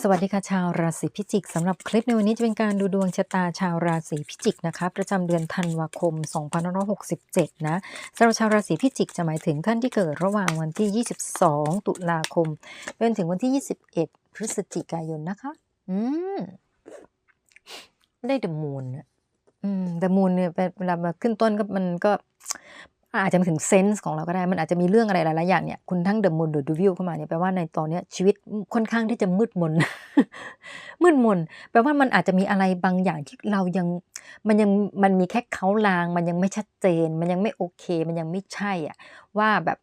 สวัสดีค่ะชาวราศีพิจิกสำหรับคลิปในวันนี้จะเป็นการดูดวงชะตาชาวราศีพิจิกนะคะประจำเดือนธันวาคม 2567 นะสำหรับชาวราศีพิจิกจะหมายถึงท่านที่เกิดระหว่างวันที่ 22 ตุลาคมเป็นถึงวันที่ 21 พฤศจิกายนนะคะ อืม ได้เดอะมูนอืมเดอะมูนเนี่ยเวลามาขึ้นต้นก็มันก็ อาจจะมาถึงเซนส์ของเราก็ได้ มันอาจจะมีเรื่องอะไรหลายๆอย่างเนี่ย คุณทั้งเดอะมูนหรือดูวิวเข้ามาเนี่ย แปลว่าในตอนเนี้ยชีวิตค่อนข้างที่จะมืดมน มืดมน แปลว่ามันอาจจะมีอะไรบางอย่างที่เรายัง มันยัง มันมีแค่เขาลาง มันยังไม่ชัดเจน มันยังไม่โอเค มันยังไม่ใช่อะ ว่าแบบ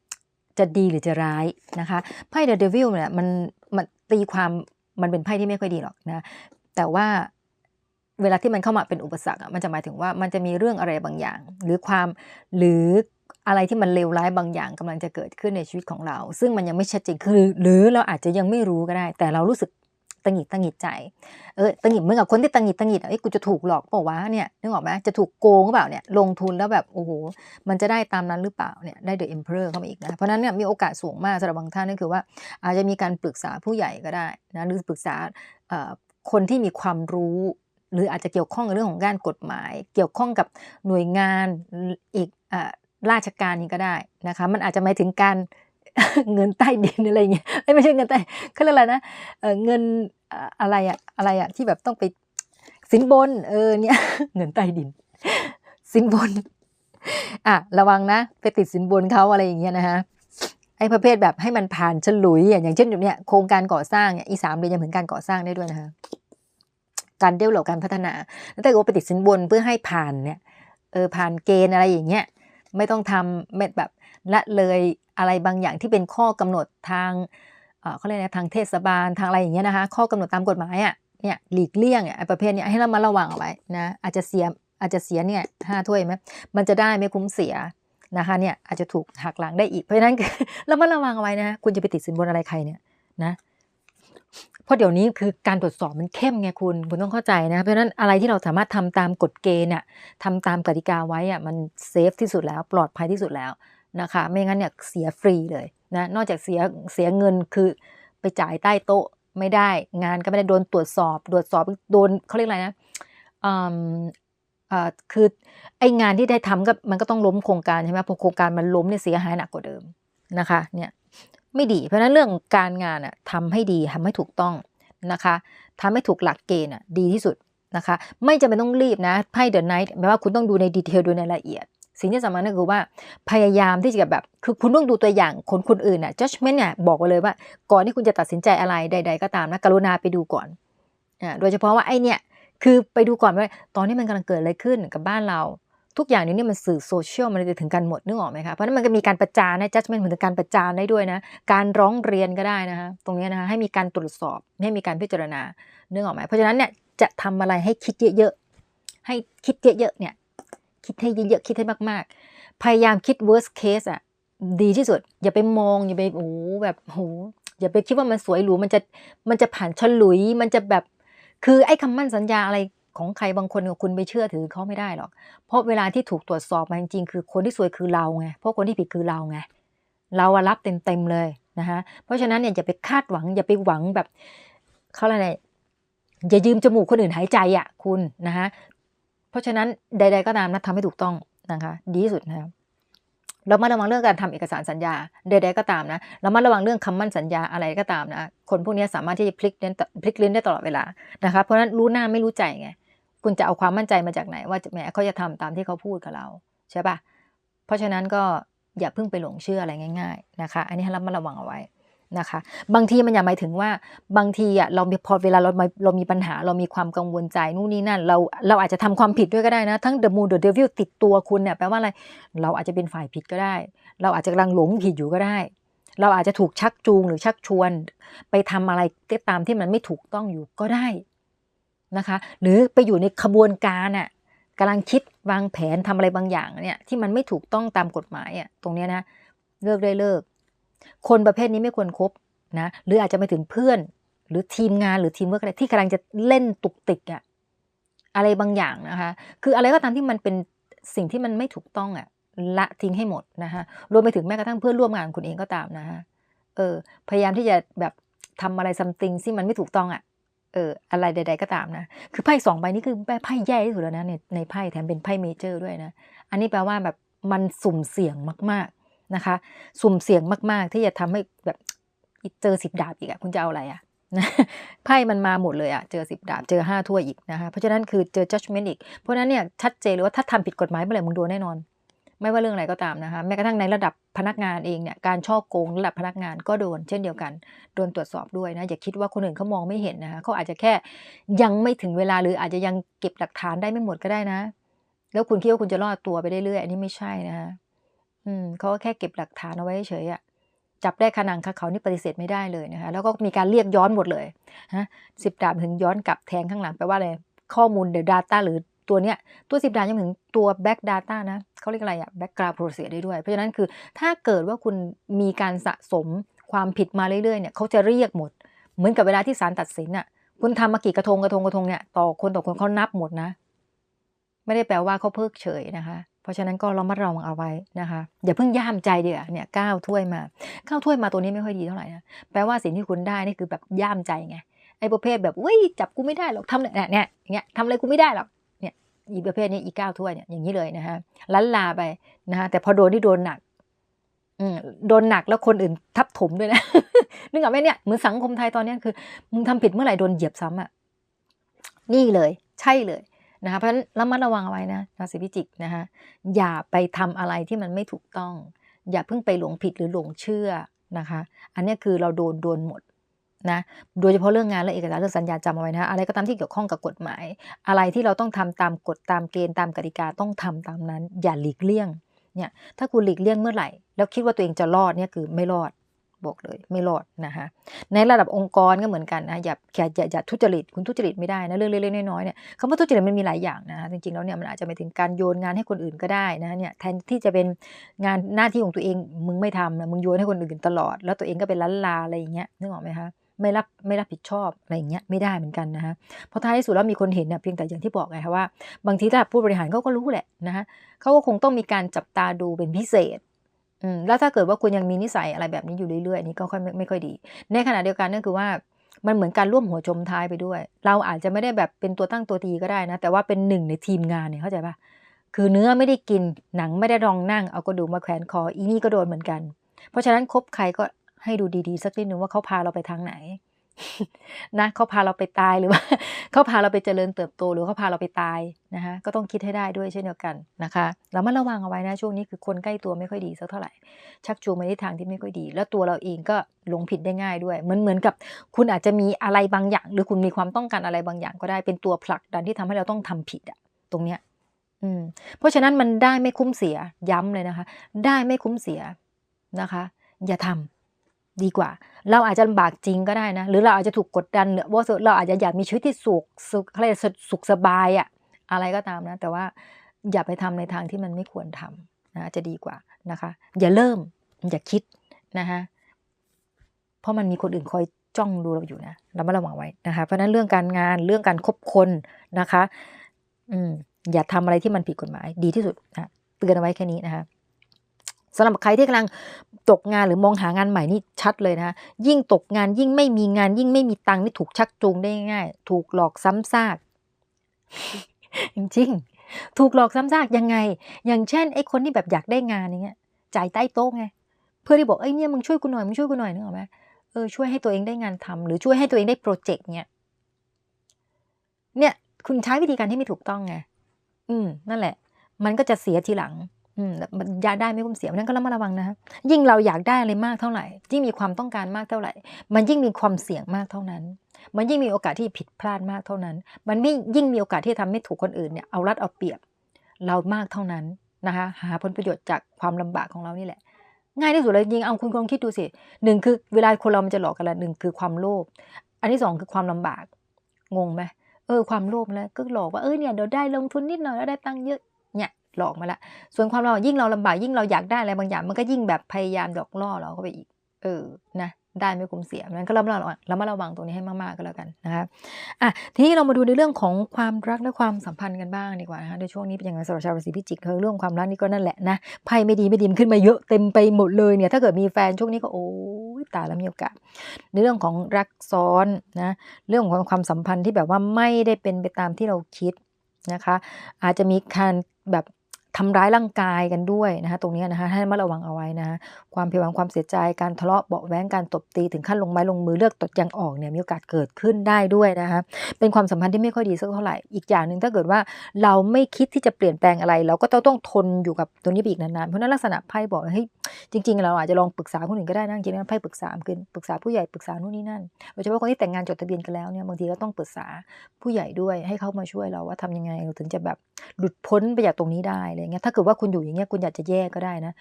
จะดีหรือจะร้ายนะคะไพ่เดอะเดวิลเนี่ยมันมันตีความมันเป็นไพ่ที่ไม่ค่อยดีหรอกนะ แต่ว่าเวลาที่มันเข้ามาเป็นอุปสรรคอะมันจะหมายถึงว่ามันจะมีเรื่องอะไรบางอย่าง หรือความหรือ อะไรที่มันเลวร้ายบางอย่างกำลังจะเกิดขึ้นในชีวิตของเรา ซึ่งมันยังไม่ชัดเจนคือ หรือเราอาจจะยังไม่รู้ก็ได้ แต่เรารู้สึกตังหิดตังหิดใจ เออตังหิดเหมื่อนกับคนที่ตังหิดตังหิดอะเอ้ยกูจะถูกหลอกเปล่าวะเนี่ยนึกออกไหมจะถูกโกงเปล่าเนี่ยลงทุนแล้วแบบโอ้โหมันจะได้ตามนั้นหรือเปล่าเนี่ยได้เดอะเอ็มเพอร์เข้ามาอีกนะเพราะนั้นเนี่ยมีโอกาสสูงมากสำหรับบางท่านนั่นคือว่า อาจจะมีการปรึกษาผู้ใหญ่ก็ได้นะหรือปรึกษาคนที่มีความรู้ หรืออาจจะเกี่ยวข้องกับเรื่องของด้านกฎหมาย เกี่ยวข้องกับหน่วยงานอีกอ ราชการนี้ก็ได้นะคะ มันอาจจะหมายถึงการเงินใต้ดินอะไรเงี้ยไม่ใช่เงินใต้เขาเรียกอะไรนะเงินอะไรอะอะไรอะที่แบบต้องไปสินบนเออเนี่ยเงินใต้ดิน สินบนอะระวังนะไปติดสินบนเขาอะไรอย่างเงี้ยนะคะไอ้ประเภทแบบให้มันผ่านฉลุยอย่างเช่นอย่างเนี้ยโครงการก่อสร้างเนี่ยอีสามเดือนยังเหมือนการก่อสร้างได้ด้วยนะคะการเดเวลลอการพัฒนาแล้วแต่ว่าไปติดสินบนเพื่อให้ผ่านเนี่ยเออผ่านเกณฑ์อะไรอย่างเงี้ย ไม่ต้องทำไม่แบบละเลยอะไรบางอย่างที่เป็นข้อกำหนดทางเขาเรียกอะไรทางเทศบาลทางอะไรอย่างเงี้ยนะคะ ข้อกำหนดตามกฎหมายอะเนี่ยหลีกเลี่ยงอะประเภทเนี้ยให้เรามาระวังเอาไว้นะอาจจะเสียอาจจะเสียเนี่ยห้าถ้วยไหมมันจะได้ไม่คุ้มเสียนะคะเนี่ยอาจจะถูกหักหลังได้อีกเพราะฉะนั้นเรามาระวังเอาไว้นะคุณจะไปติดสินบนอะไรใครเนี่ยนะ ราะเดี๋ยวนี้คือการตรวจสอบมันเข้มไงคุณ คุณต้องเข้าใจนะเพราะนั้นอะไรที่เราสามารถทำตามกฎเกณฑ์น่ะทำตามกติกาไว้อะมันเซฟที่สุดแล้วปลอดภัยที่สุดแล้วนะคะ ไม่งั้นเนี่ยเสียฟรีเลยนะนอกจากเสียเสียเงินคือไปจ่ายใต้โต๊ะไม่ได้งานก็ไม่ได้โดนตรวจสอบ ตรวจสอบโดนเขาเรียกอะไรนะอืมอ่าคือไองานที่ได้ทำก็มันก็ต้องล้มโครงการใช่ไหมพอโครงการมันล้มเนี่ยเสียหายหนักกว่าเดิมนะคะเนี่ย ไม่ดี เพราะฉะนั้นเรื่องการงานอะทำให้ดีทำให้ถูกต้องนะคะทำให้ถูกหลักเกณฑ์อะดีที่สุดนะคะ ไม่จำเป็นต้องรีบนะไพ่เดอะไนท์แปลว่าคุณต้องดูในดีเทลดูในรายละเอียด สิ่งที่สำคัญก็คือว่าพยายามที่จะแบบคือคุณต้องดูตัวอย่างคนคนอื่นอะ judgment เนี่ยบอกไว้เลยว่า ก่อนที่คุณจะตัดสินใจอะไรใด ๆ ก็ตามนะกรุณาไปดูก่อนอ่าโดยเฉพาะว่าไอเนี่ยคือไปดูก่อนว่าตอนนี้มันกำลังเกิดอะไรขึ้นกับบ้านเรา ทุกอย่างนี้เนี่ยมันสื่อโซเชียลมันจะถึงกันหมดนึกออกไหมคะเพราะนั้นมันก็มีการประจานนะ judgment เหมือนการประจานได้ด้วยนะ การร้องเรียนก็ได้นะคะตรงนี้นะคะให้มีการตรวจสอบให้มีการพิจารณานึกออกไหมเพราะฉะนั้นเนี่ยจะทำอะไรให้คิดเยอะๆให้คิดเยอะๆเนี่ยคิดให้เยอะๆคิดให้มากๆ พยายามคิด worst case อะดีที่สุด อย่าไปมองอย่าไปโอ้แบบโอ้โหอย่าไปคิดว่ามันสวยหรูมันจะมันจะผ่านฉลุยมันจะแบบคือไอ้คำมั่นสัญญาอะไร ของใครบางคนคุณไปเชื่อถือเขาไม่ได้หรอก เพราะเวลาที่ถูกตรวจสอบมาจริงๆคือคนที่สวยคือเราไง เพราะคนที่ผิดคือเราไง เราอะรับเต็มๆเลยนะคะเพราะฉะนั้นเนี่ยอย่าไปคาดหวังอย่าไปหวังแบบเขาอะไรเนี่ยอย่ายืมจมูกคนอื่นหายใจอะคุณนะคะเพราะฉะนั้นใด ๆก็ตามนะทำให้ถูกต้องนะคะ ดีที่สุดนะคะ เรามาระวังเรื่องการทำเอกสารสัญญาใดๆก็ตามนะเรามาระวังเรื่องคำมั่นสัญญาอะไรก็ตามนะคนพวกนี้สามารถที่จะพลิกเล่นพลิกลิ้นได้ตลอดเวลานะคะเพราะนั้นรู้หน้าไม่รู้ใจไงคุณจะเอาความมั่นใจมาจากไหน ว่าแหมเขาจะทำตามที่เขาพูดกับเราใช่ปะเพราะฉะนั้นก็อย่าเพิ่งไปหลงเชื่ออะไรง่าย ๆนะคะ อันนี้ให้เรามาระวังเอาไว้ นะคะ บางทีมันอย่าหมายถึงว่าบางทีอะเราพอเวลาเราเรามีปัญหาเรามีความกังวลใจนู่นนี่นั่น เราเราอาจจะทำความผิดด้วยก็ได้นะ ทั้ง the moon the devil ติดตัวคุณเนี่ยแปลว่าอะไร เราอาจจะเป็นฝ่ายผิดก็ได้ เราอาจจะกำลังหลงผิดอยู่ก็ได้ เราอาจจะถูกชักจูงหรือชักชวน ไปทำอะไรก็ตามที่มันไม่ถูกต้องอยู่ก็ได้นะคะ หรือไปอยู่ในขบวนการอะกำลังคิดวางแผนทำอะไรบางอย่างเนี่ยที่มันไม่ถูกต้องตามกฎหมายอะตรงเนี้ยนะเลิกได้เลิก คนประเภทนี้ไม่ควรครบนะหรืออาจจะไปถึงเพื่อน หรือทีมงานหรือทีมเวิร์กอะไรที่กำลังจะเล่นตุกติกอะอะไรบางอย่างนะคะ คืออะไรก็ตามที่มันเป็นสิ่งที่มันไม่ถูกต้องอะละทิ้งให้หมดนะคะรวมไปถึงแม้กระทั่งเพื่อนร่วมงานคุณเองก็ตามนะคะเออ พยายามที่จะแบบทำอะไรซัมติงที่มันไม่ถูกต้องอะ เออ อะไรใด ๆ ก็ตามนะ คือไพ่สองใบนี้คือไพ่แย่ที่สุดแล้วนะในในไพ่แถมเป็นไพ่เมเจอร์ด้วยนะ อันนี้แปลว่าแบบมันสุ่มเสี่ยงมาก นะคะ สุ่มเสี่ยงมาก ๆ ที่จะทำให้แบบเจอสิบดาบอีกอะคุณจะเอาอะไรอะนะไพ่มันมาหมดเลยอะเจอสิบดาบเจอห้าถ้วยอีกนะคะเพราะฉะนั้นคือเจอ judgment อีก เพราะฉะนั้นเนี่ยชัดเจนเลยว่าถ้าทำผิดกฎหมายเมื่อไหร่มึงโดนแน่นอน ไม่ว่าเรื่องอะไรก็ตามนะคะแม้กระทั่งในระดับพนักงานเองเนี่ยการช่อโกงระดับพนักงานก็โดน เช่นเดียวกันโดนตรวจสอบด้วยนะอย่าคิดว่าคนอื่นเขามองไม่เห็นนะคะเขาอาจจะแค่ยังไม่ถึงเวลาหรืออาจจะยังเก็บหลักฐานได้ไม่หมดก็ได้นะ แล้วคุณคิดว่าคุณจะรอดตัวไปได้เรื่อยอันนี้ไม่ใช่นะคะ อืมเขาก็แค่เก็บหลักฐานเอาไว้เฉยอะจับได้ขนังคาเขานี่ปฏิเสธไม่ได้เลยนะคะ แล้วก็มีการเรียกย้อนหมดเลยฮะสิบดาบถึงย้อนกลับแทงข้างหลังแปลว่าอะไรข้อมูลเด Data หรือตัวเนี้ยตัวสิบดาบยังถึงตัว Back Data นะเขาเรียกอะไรอะ Background Process ได้ด้วย เพราะฉะนั้นคือถ้าเกิดว่าคุณมีการสะสมความผิดมาเรื่อยๆเนี่ยเขาจะเรียกหมด เหมือนกับเวลาที่ศาลตัดสินอะคุณทำมากี่กระทงกระทงกระทงเนี่ยต่อคนต่อคนเขานับหมดนะ ไม่ได้แปลว่าเขาเพิกเฉยนะคะ ราะฉะนั้นก็เรามาระวังเอาไว้นะคะอย่าเพิ่งย่ามใจเดี๋ยวเนี่ยก้าวถ้วยมาก้าวถ้วยมาตัวนี้ไม่ค่อยดีเท่าไหร่นะแปลว่าสิ่งที่คุณได้นี่คือแบบย่ามใจไงไอ้ประเภทแบบอุ้ยจับกูไม่ได้หรอกทำเนี่ยเนี่ยอย่างเงี้ยทำอะไรกูไม่ได้หรอกเนี่ยอีประเภทนี้อีก้าวถ้วยเนี่ยอย่างนี้เลยนะคะลันลาไปนะคะแต่พอโดนที่โดนหนักอืมโดนหนักแล้วคนอื่นทับถมด้วยนะนึกออกไหมเนี่ยเหมือนสังคมไทยตอนนี้คือมึงทำผิดเมื่อไหร่โดนเหยียบซ้ำอะนี่เลย ใช่เลย นะคะเพราะฉะนั้นระมัดระวังเอาไว้นะราศีพิจิกนะคะอย่าไปทำอะไรที่มันไม่ถูกต้อง อย่าเพิ่งไปหลงผิดหรือหลงเชื่อนะคะ อันนี้คือเราโดนโดนหมดนะโดยเฉพาะเรื่องงานและเอกสารเรื่องสัญญาจำเอาไว้นะอะไรก็ตามที่เกี่ยวข้องกับกฎหมาย อะไรที่เราต้องทำตามกฎตามเกณฑ์ตามกติกาต้องทำตามนั้น อย่าหลีกเลี่ยงเนี่ยถ้าคุณหลีกเลี่ยงเมื่อไหร่ แล้วคิดว่าตัวเองจะรอดเนี่ยคือไม่รอด บอกเลยไม่รอดนะคะในระดับองค์กรก็เหมือนกันนะอย่าอย่าอย่าอย่าทุจริตคุณทุจริตไม่ได้นะเรื่องเล็กๆน้อยๆเนี่ยคำว่าทุจริตมันมีหลายอย่างนะคะจริงๆแล้วเนี่ยมันอาจจะไปถึงการโยนงานให้คนอื่นก็ได้นะเนี่ยแทนที่จะเป็นงานหน้าที่ของตัวเองมึงไม่ทำนะมึงโยนให้คนอื่นตลอด แล้วตัวเองก็เป็นล้านลาอะไรอย่างเงี้ยนึกออกไหมคะไม่รับไม่รับผิดชอบอะไรอย่างเงี้ยไม่ได้เหมือนกันนะคะเพราะท้ายที่สุดแล้วมีคนเห็นเนี่ยเพียงแต่อย่างที่บอกไงคะว่า บางทีถ้าผู้บริหารเขาก็รู้แหละนะคะเขาก็คงต้องมีการจับตาดูเป็นพิเศษ แล้วถ้าเกิดว่าคุณยังมีนิสัยอะไรแบบนี้อยู่เรื่อยๆอันนี้ก็ค่อยไม่ไม่ค่อยดี ในขณะเดียวกันนั่นคือว่ามันเหมือนการร่วมหัวจมท้ายไปด้วย เราอาจจะไม่ได้แบบเป็นตัวตั้งตัวตีก็ได้นะ แต่ว่าเป็นหนึ่งในทีมงานเนี่ยเข้าใจปะคือเนื้อไม่ได้กินหนังไม่ได้รองนั่งเอากระดูกมาแขวนคออีนี่ก็โดนเหมือนกัน เพราะฉะนั้นคบใครก็ให้ดูดีๆ สักนิดนึงว่าเขาพาเราไปทางไหน นะเขาพาเราไปตายหรือว่าเขาพาเราไปเจริญเติบโตหรือเขาพาเราไปตายนะคะก็ต้องคิดให้ได้ด้วยเช่นเดียวกันนะคะเรามาระวังเอาไว้นะช่วงนี้คือคนใกล้ตัวไม่ค่อยดีสักเท่าไหร่ชักจูงไปในทางที่ไม่ค่อยดี แล้วตัวเราเองก็หลงผิดได้ง่ายด้วยเหมือนเหมือนกับ คุณอาจจะมีอะไรบางอย่าง หรือคุณมีความต้องการอะไรบางอย่างก็ได้เป็นตัวผลักดันที่ทำให้เราต้องทำผิดอะตรงเนี้ยอืมเพราะฉะนั้นมันได้ไม่คุ้มเสียย้ำเลยนะคะ ได้ไม่คุ้มเสียนะคะ อย่าทำ ดีกว่า เราอาจจะลำบากจริงก็ได้นะ หรือเราอาจจะถูกกดดันหรือว่าเราอาจจะอยากมีชีวิตที่สุขสุขอะไรสุขสบายอะอะไรก็ตามนะ แต่ว่าอย่าไปทำในทางที่มันไม่ควรทำนะจะดีกว่านะคะ อย่าเริ่มอย่าคิดนะคะเพราะมันมีคนอื่นคอยจ้องดูเราอยู่นะเราไม่ระวังไว้นะคะเพราะนั้นเรื่องการงานเรื่องการคบคนนะคะ อืมอย่าทำอะไรที่มันผิดกฎหมาย ดีที่สุดนะเตือนเอาไว้แค่นี้นะคะสำหรับใครที่กำลัง ตกงานหรือมองหางานใหม่นี่ชัดเลยนะคะยิ่งตกงานยิ่งไม่มีงาน ยิ่งไม่มีตังค์นี่ถูกชักจูงได้ง่าย ถูกหลอกซ้ำซาก จริงๆถูกหลอกซ้ำซากยังไง อย่างเช่นไอ้คนที่แบบอยากได้งานอย่างเงี้ยจ่ายใต้โต๊ะไงเพื่อที่บอกเอ้เนี่ยมึงช่วยกูหน่อยมึงช่วยกูหน่อยนึกออกไหมเออช่วยให้ตัวเองได้งานทำหรือช่วยให้ตัวเองได้โปรเจกต์เนี่ยเนี่ย คุณใช้วิธีการที่ไม่ถูกต้องไงอืมนั่นแหละ มันก็จะเสียทีหลัง ยาได้ไม่คุ้มเสียนั้นก็ระมัดระวังนะคะยิ่งเราอยากได้อะไรมากเท่าไหร่ยิ่งมีความต้องการมากเท่าไหร่ มันยิ่งมีความเสี่ยงมากเท่านั้น มันยิ่งมีโอกาสที่ผิดพลาดมากเท่านั้น มันไม่ยิ่งมีโอกาสที่จะทำให้ถูกคนอื่นเนี่ยเอารัดเอาเปรียบ เรามากเท่านั้นนะคะหาผลประโยชน์จากความลำบากของเรานี่แหละ ง่ายที่สุดเลยจริงเอาคุณลองคิดดูสิหนึ่งคือเวลาคนเรามันจะหลอกกันละหนึ่งคือความโลภอันที่สองคือความลำบากงงไหมเออความโลภแล้วก็หลอกว่าเออเนี่ยเดี๋ยวได้ลงทุนนิดหน่อยแล้วได้ตังค์เยอะเนี่ย หลอกมาละ ส่วนความเรายิ่งเราลำบากยิ่งเราอยากได้อะไรบางอย่าง มันก็ยิ่งแบบพยายามหลอกล่อเราเข้าไปอีก เออ นะ ได้ไม่คุ้มเสียนั้นก็ระมัดระวังระมัดระวังตรงนี้ให้มากๆก็แล้วกันนะคะอะ ทีนี้เรามาดูในเรื่องของความรักและความสัมพันธ์กันบ้างดีกว่านะคะในช่วงนี้เป็นยังไงสำหรับชาวราศีพิจิกเรื่องความรักนี่ก็นั่นแหละนะ ไพ่ไม่ดีไม่ดีมขึ้นมาเยอะเต็มไปหมดเลยเนี่ย ถ้าเกิดมีแฟนช่วงนี้ก็โอ้ยตายแล้วมีโอกาส ในเรื่องของรักซ้อนนะ เรื่องของความสัมพันธ์ที่แบบว่าไม่ได้เป็นไปตามที่เราคิดนะคะ อาจจะมีการแบบ ทำร้ายร่างกายกันด้วยนะคะตรงนี้นะคะให้ระมัดระวังเอาไว้นะคะความผิดหวังความเสียใจการทะเลาะเบาะแว้งการตบตีถึงขั้นลงไม้ลงมือเลือกตดยังออกเนี่ยมีโอกาสเกิดขึ้นได้ด้วยนะคะเป็นความสัมพันธ์ที่ไม่ค่อยดีสักเท่าไหร่อีกอย่างหนึ่งถ้าเกิดว่าเราไม่คิดที่จะเปลี่ยนแปลงอะไร เราก็ต้องต้องทนอยู่กับตัวนี้ไปอีกนานๆเพราะนั้นลักษณะไพ่บอกว่าเฮ้ยจริงๆเราอาจจะลองปรึกษาคนอื่นก็ได้นะจริงๆไพ่ปรึกษาคือปรึกษาผู้ใหญ่ปรึกษานู่นนี่นั่นโดยเฉพาะคนที่แต่งงานจดทะเบียนกันแล้วเนี่ยบางทีก็ต้องปรึกษาผู้ใหญ่ด้วยให้เขามาช่วยเราว่าทำยังไงเราถึงจะแบบหลุดพ้นไปจากตรงนี้ได้อะไรเงี้ยถ้าเกิดว่าคุณอยู่อย่างเงี้ยคุณอยากจะแยกก็ได้นะ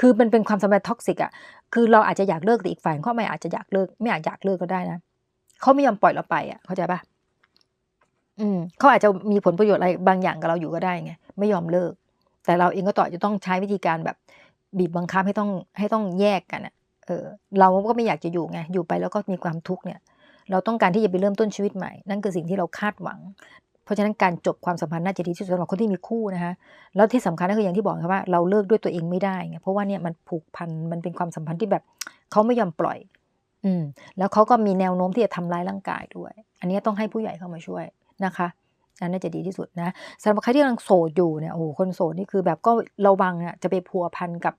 คือมันเป็นความสัมพันธ์ท็อกซิกอะคือเราอาจจะอยากเลิกแต่อีกฝ่ายเขาไม่อาจจะอยากเลิกไม่อาจอยากเลิกก็ได้นะเขาไม่ยอมปล่อยเราไปอะเข้าใจปะอืมเขาอาจจะมีผลประโยชน์อะไรบางอย่างกับเราอยู่ก็ได้ไงไม่ยอมเลิก แต่เราเองก็ต่อจะต้องใช้วิธีการแบบบีบบังคับให้ต้องให้ต้องแยกกันอะเออเราก็ไม่อยากจะอยู่ไงอยู่ไปแล้วก็มีความทุกข์เนี่ย เราต้องการที่จะไปเริ่มต้นชีวิตใหม่ นั่นคือสิ่งที่เราคาดหวัง เพราะฉะนั้นการจบความสัมพันธ์น่าจะดีที่สุดสำหรับคนที่มีคู่นะคะแล้วที่สำคัญก็คืออย่างที่บอกครับว่าเราเลิกด้วยตัวเองไม่ได้ไงเพราะว่าเนี่ยมันผูกพันมันเป็นความสัมพันธ์ที่แบบเขาไม่ยอมปล่อย อืมแล้วเขาก็มีแนวโน้มที่จะทำร้ายร่างกายด้วย อันนี้ต้องให้ผู้ใหญ่เข้ามาช่วยนะคะอันนี้จะดีที่สุดนะสำหรับใครที่กำลังโสดอยู่เนี่ยโอ้โหคนโสดนี่คือแบบก็ระวังอะจะไปพัวพันกับ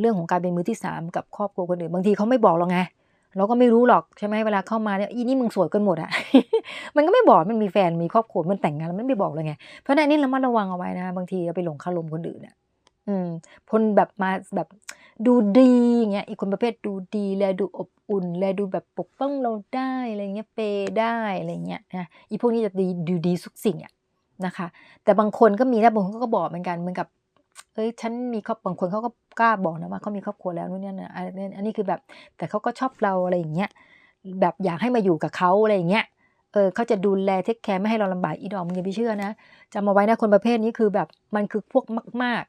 เรื่องของการเป็นมือที่สามกับครอบครัวคนอื่น บางทีเขาไม่บอกเราไง เราก็ไม่รู้หรอกใช่ไหมเวลาเข้ามาเนี่ยอีนี่มึงสวยกันหมดอะมันก็ไม่บอกมันมีแฟนมีครอบครัวมันแต่งงานแล้วมันไม่บอกเลยไงเพราะนั้นนี่เรามาระวังเอาไว้นะบางทีเราไปหลงคารมคนอื่นเนี่ยอืมคนแบบมาแบบดูดีอย่างเงี้ยอีกคนประเภทดูดีแลดูอบอุ่น แลดูแบบปกป้องเราได้อะไรเงี้ยเปได้อะไรเงี้ยนะอีพวกนี้จะดีดูดีทุกสิ่งอะนะคะ แต่บางคนก็มีนะบางคนก็บอกเหมือนกันเหมือนกับ เอ้ยฉันมีครอบบางคนเขาก็กล้าบอกนะว่าเขามีครอบครัวแล้วนู่นนี่นะอันนี้คือแบบแต่เขาก็ชอบเราอะไรอย่างเงี้ยแบบอยากให้มาอยู่กับเขาอะไรอย่างเงี้ยเออเขาจะดูแลเทคแคร์ไม่ให้เราลำบากอีดอกมึงอย่าไปเชื่อนะจำมาไว้นะคนประเภทนี้คือแบบมันคือพวกมากมาก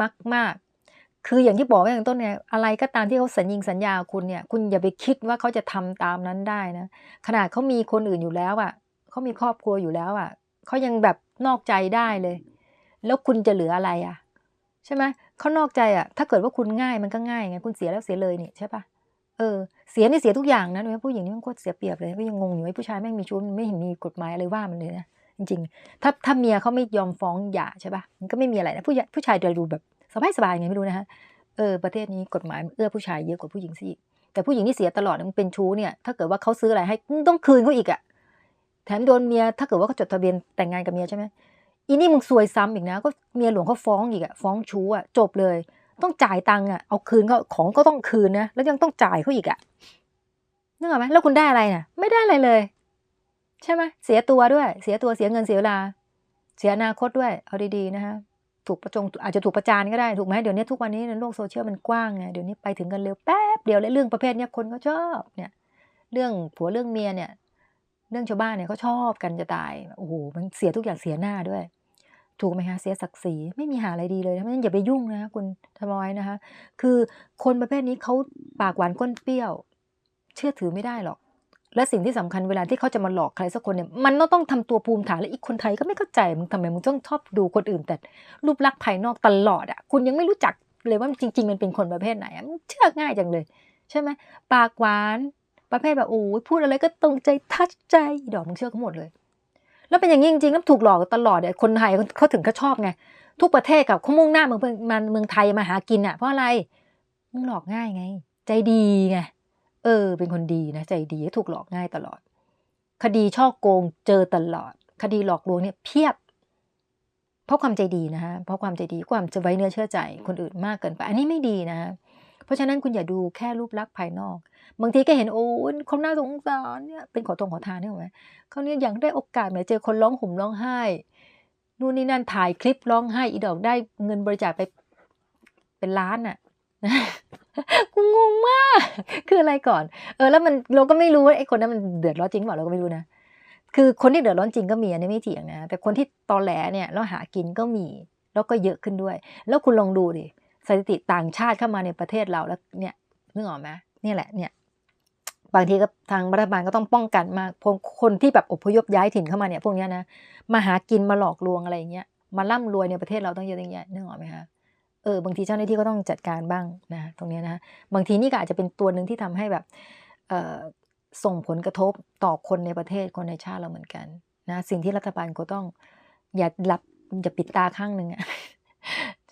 มากมากคืออย่างที่บอกไว้อย่างต้นเนี่ยอะไรก็ตามที่เขาสัญญิงสัญญาคุณเนี่ย คุณอย่าไปคิดว่าเขาจะทำตามนั้นได้นะขนาดเขามีคนอื่นอยู่แล้วอะเขามีครอบครัวอยู่แล้วอะเขายังแบบนอกใจได้เลย แล้วคุณจะเหลืออะไรอะ ใช่ไหมเขานอกใจอะถ้าเกิดว่าคุณง่ายมันก็ง่ายไงคุณเสียแล้วเสียเลยนี่ใช่ปะเออเสียนี่เสียทุกอย่างนะด้วยผู้หญิงนี่มันโคตรเสียเปรียบเลยก็ยังงงอยู่ไอ้ผู้ชายแม่งมีชู้ไม่เห็นมีกฎหมายอะไรว่ามันเลยนะจริงๆ ถ้าถ้าเมียเขาไม่ยอมฟ้องหย่าใช่ปะมันก็ไม่มีอะไรนะผู้ผู้ชายจะดูแบบสบายสบายไงไม่รู้นะฮะเออประเทศนี้กฎหมายเอื้อผู้ชายเยอะกว่าผู้หญิงสิแต่ผู้หญิงที่เสียตลอดมันเป็นชู้เนี่ยถ้าเกิดว่าเขาซื้ออะไรให้ต้องคืนเขาอีกอะแถมโดนเมียถ้าเกิดว่าเขาจดทะเบียนแต่งงานกับเมียใช่ไหม อีนี่มึงซวยซ้ำอีกนะ ก็เมียหลวงเขาฟ้องอีกอะฟ้องชู้อะจบเลย ต้องจ่ายตังค์อะเอาคืนเขาของก็ต้องคืนนะแล้วยังต้องจ่ายเขาอีกอะนึกออกไหมแล้วคุณได้อะไรน่ะ ไม่ได้อะไรเลย ใช่ไหมเสียตัวด้วย เสียตัวเสียเงินเสียเวลา เสียอนาคตด้วย เอาดีๆนะคะถูกประจงอาจจะถูกประจานก็ได้ถูกไหมเดี๋ยวนี้ทุกวันนี้ในโลกโซเชียลมันกว้างไงเดี๋ยวนี้ไปถึงกันเร็วแป๊บเดียวและเรื่องประเภทนี้คนก็ชอบเนี่ย เรื่องผัวเรื่องเมียเนี่ย เรื่องชาวบ้านเนี่ยเขาชอบกันจะตายโอ้โหมันเสียทุกอย่างเสียหน้าด้วย ถูกไหมคะเสียศักดิ์ศรีไม่มีหาอะไรดีเลยเพราะฉะนั้นอย่าไปยุ่งนะคุณทมอยนะคะ คือคนประเภทนี้เขาปากหวานก้นเปรี้ยว เชื่อถือไม่ได้หรอก และสิ่งที่สำคัญเวลาที่เขาจะมาหลอกใครสักคนเนี่ยมันต้องต้องทำตัวภูมิฐานและอีกคนไทยก็ไม่เข้าใจมึงทำไมมึงต้องชอบดูคนอื่น แต่รูปลักษณ์ภายนอกตลอดอะคุณยังไม่รู้จักเลยว่าจริง ๆ มันเป็นคนประเภทไหนมันเชื่อง่ายจังเลย ใช่ไหมปากหวาน ประเภทแบบโอ้ยพูดอะไรก็ตรงใจทัดใจดอกมึงเชื่อเขาหมดเลย แล้วเป็นอย่างนี้จริงๆแล้วถูกหลอกตลอดเนี่ยคนไทยเขาถึงเขาชอบไงทุกประเทศกับเขามุ่งหน้าเมืองมันเมืองไทยมาหากินอะเพราะอะไรมึงหลอกง่ายไง ใจดีไงเออ เป็นคนดีนะ ใจดีถูกหลอกง่ายตลอด คดีช่อโกงเจอตลอด คดีหลอกลวงเนี่ยเพียบ เพราะความใจดีนะฮะเพราะความใจดีความจะไว้เนื้อเชื่อใจคนอื่นมากเกินไป อันนี้ไม่ดีนะ เพราะฉะนั้นคุณอย่าดูแค่รูปลักษณ์ภายนอก บางทีก็เห็นโอ้เขาน่าสงสารเนี่ยเป็นขอตรงขอทานนี่หรอไหมเขาเนี่ยอยากได้โอกาสแม้เจอคนร้องห่มร้องไห้นู่นนี่นั่นถ่ายคลิปร้องไห้อีดอกได้เงินบริจาคไปเป็นล้านอะกูงงมาก คืออะไรก่อน เออ แล้วมันเราก็ไม่รู้ว่าไอ้คนนั้นมันเดือดร้อนจริงเปล่าเราก็ไม่รู้นะ คือคนที่เดือดร้อนจริงก็มีอันนี้ไม่เถียงนะ แต่คนที่ตอแหลเนี่ยแล้วหากินก็มี แล้วก็เยอะขึ้นด้วย แล้วคุณลองดูดิ สถิติต่างชาติเข้ามาในประเทศเราแล้วเนี่ยนึกออกไหมนี่แหละเนี่ยบางทีก็ทางรัฐบาลก็ต้องป้องกันมากพวกคนที่แบบอพยพย้ายถิ่นเข้ามาเนี่ยพวกนี้นะมาหากินมาหลอกลวงอะไรเงี้ยมาร่ำรวยในประเทศเราต้องเยอะตั้งแยะนึกออกไหมคะเออบางทีเจ้าหน้าที่ก็ต้องจัดการบ้างนะตรงนี้นะบางทีนี่ก็อาจจะเป็นตัวหนึ่งที่ทำให้แบบเอ่อส่งผลกระทบต่อคนในประเทศคนในชาติเราเหมือนกันนะสิ่งที่รัฐบาลก็ต้องอย่าหลับอย่าปิดตาข้างหนึ่งอะ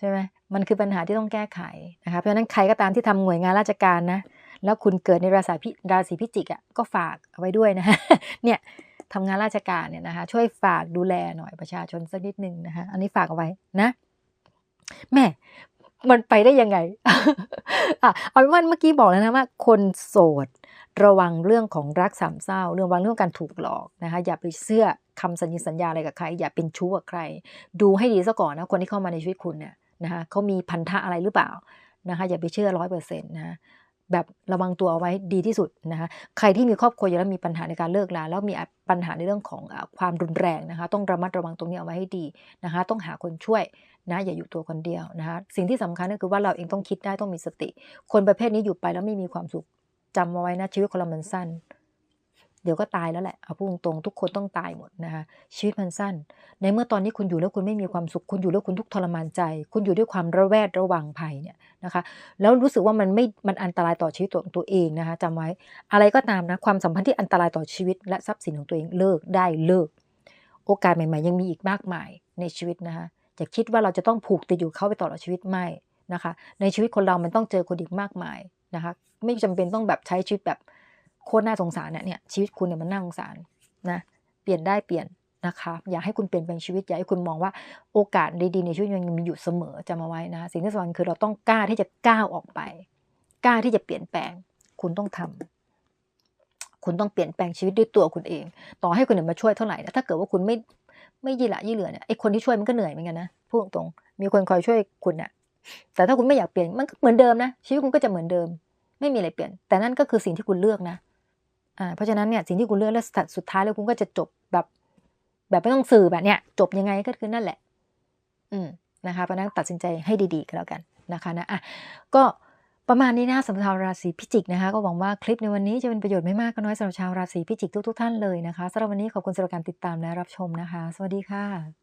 ช่ไหมมันคือปัญหาที่ต้องแก้ไขนะคะ เพราะฉะนั้นใครก็ตามที่ทำหน่วยงานราชการนะ แล้วคุณเกิดในราศีพิราศีพิจิกอะ ก็ฝากเอาไว้ด้วยนะะเนี่ยทำงานราชการเนี่ยนะคะ ช่วยฝากดูแลหน่อยประชาชนสักนิดนึงนะคะ อันนี้ฝากเอาไว้นะ แม่ มันไปได้ยังไงอะเอาเป็นว่าเมื่อกี้บอกแล้วนะว่า คนโสด ระวังเรื่องของรักสามเศร้า เรื่องระวังเรื่องการถูกหลอกนะคะ อย่าไปเชื่อคำสัญญาสัญญาอะไรกับใคร อย่าเป็นชู้กับใคร ดูให้ดีซะก่อนนะคนที่เข้ามาในชีวิตคุณเนี่ย นะคะเขามีพันธะอะไรหรือเปล่านะคะอย่าไปเชื่อร้อยเปอร์เซ็นต์นะแบบระวังตัวเอาไว้ดีที่สุดนะคะใครที่มีครอบครัวอยู่แล้วมีปัญหาในการเลิกลาแล้วมีปัญหาในเรื่องของความรุนแรงนะคะต้องระมัดระวังตรงนี้เอาไว้ให้ดีนะคะต้องหาคนช่วยนะอย่าอยู่ตัวคนเดียวนะคะสิ่งที่สำคัญก็คือว่าเราเองต้องคิดได้ต้องมีสติ คนประเภทนี้อยู่ไปแล้วไม่มีความสุขจำเอาไว้นะชีวิตคนเรามันสั้น เดี๋ยวก็ตายแล้วแหละเอาพูดตรงๆทุกคนต้องตายหมดนะคะชีวิตมันสั้น ในเมื่อตอนนี้คุณอยู่แล้วคุณไม่มีความสุข คุณอยู่แล้วคุณทุกทรมานใจ คุณอยู่ด้วยความระแวดระวังภัยเนี่ยนะคะ แล้วรู้สึกว่ามันไม่มันอันตรายต่อชีวิตของตัวเองนะคะจำไว้อะไรก็ตามนะความสัมพันธ์ที่อันตรายต่อชีวิต และทรัพย์สินของตัวเองเลิกได้เลิก โอกาสใหม่ๆ ยังมีอีกมากมายในชีวิตนะคะอย่าคิดว่าเราจะต้องผูกติดอยู่เขาไปตลอดชีวิตไม่นะคะ ในชีวิตคนเรามันต้องเจอคนอีกมากมายนะคะ ไม่จำเป็นต้องแบบใช้ชีวิตแบบ โคตรน่าสงสารเนี่ยเนี่ยชีวิตคุณเนี่ยมันน่าสงสารนะเปลี่ยนได้เปลี่ยนนะคะอยากให้คุณเปลี่ยนแปลงชีวิตอยากให้คุณมองว่าโอกาสดีๆในชีวิตยังมีอยู่เสมอจำเอาไว้นะสิ่งที่สำคัญคือเราต้องกล้าที่จะก้าวออกไปกล้าที่จะเปลี่ยนแปลง คุณต้องทำคุณต้องเปลี่ยนแปลงชีวิตด้วยตัวคุณเอง ต่อให้คนอื่นมาช่วยเท่าไหร่นะถ้าเกิดว่าคุณไม่ไม่ยี่หละยี่เหลือเนี่ยไอ้คนที่ช่วยมันก็เหนื่อยเหมือนกันนะพูดตรงมีคนคอยช่วยคุณน่ะแต่ถ้าคุณไม่อยากเปลี่ยนมันก็เหมือนเดิมนะชีวิตคุณก็จะเหมือนเดิม ไม่มีอะไรเปลี่ยน แต่นั่นก็คือสิ่งที่คุณเลือกนะ เพราะฉะนั้นเนี่ยสิ่งที่คุณเลือกแล้วสุดท้ายแล้วคุณก็จะจบแบบแบบไม่ต้องสื่อแบบเนี้ยจบยังไงก็คือนั่นแหละ อืมนะคะเพราะนั้นตัดสินใจให้ดีๆก็แล้วกันนะคะนะอะก็ประมาณนี้นะสำหรับชาวราศีพิจิกนะคะ ก็หวังว่าคลิปในวันนี้จะเป็นประโยชน์ไม่มากก็น้อยสำหรับชาวราศีพิจิกทุกๆท่านเลยนะคะสำหรับวันนี้ขอบคุณสำหรับการติดตามและรับชมนะคะ สวัสดีค่ะ